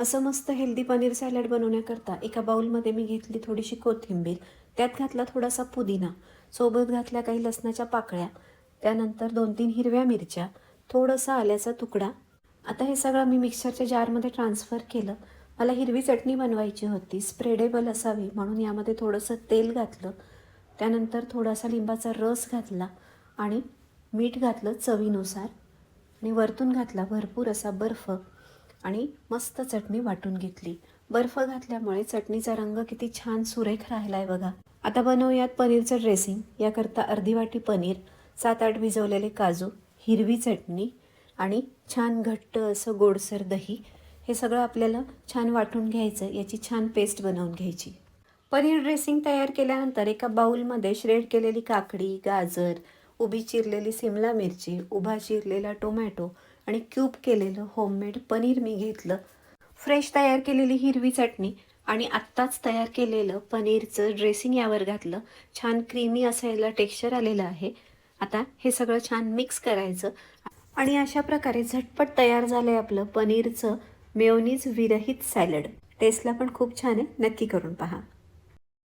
असं मस्त healthy paneer salad बनवण्याकरता एका बाऊलमध्ये मी घेतली थोडीशी कोथिंबीर. त्यात घातला थोडासा पुदिना. सोबत घातल्या काही लसणाच्या पाकळ्या. त्यानंतर दोन तीन हिरव्या मिरच्या. थोडंसं आल्याचा तुकडा. आता हे सगळं मी मिक्सरच्या जारमध्ये ट्रान्सफर केलं. मला हिरवी चटणी बनवायची होती. स्प्रेडेबल असावी म्हणून यामध्ये थोडंसं तेल घातलं. त्यानंतर थोडासा लिंबाचा रस घातला आणि मीठ घातलं चवीनुसार. आणि वरतून घातला भरपूर असा बर्फ. आणि मस्त चटणी वाटून घेतली. बर्फ घातल्यामुळे चटणीचा रंग किती छान सुरेख राहिला आहे बघा. आता बनवूयात पनीरचं ड्रेसिंग याकरता अर्धी वाटी पनीर सात आठ भिजवलेले काजू हिरवी चटणी आणि छान घट्ट असं गोडसर दही. हे सगळं आपल्याला छान वाटून घ्यायचं याची छान पेस्ट बनवून घ्यायची. पनीर ड्रेसिंग तयार केल्यानंतर एका बाऊलमध्ये श्रेड केलेली काकडी गाजर उभी चिरलेली सिमला मिरची उभा चिरलेला टोमॅटो आणि क्यूब केलेलं होममेड पनीर मी घेतलं. फ्रेश तयार केलेली हिरवी चटणी आणि आत्ताच तयार केलेलं पनीरचं ड्रेसिंग यावर घातलं. छान क्रीमी असं याला टेक्स्चर आलेलं आहे. आता हे सगळं छान मिक्स करायचं. आणि अशा प्रकारे झटपट तयार झालं आहे आपलं पनीरचं मेओनीज विरहित सॅलड टेस्टला पण खूप छान आहे. नक्की करून पहा.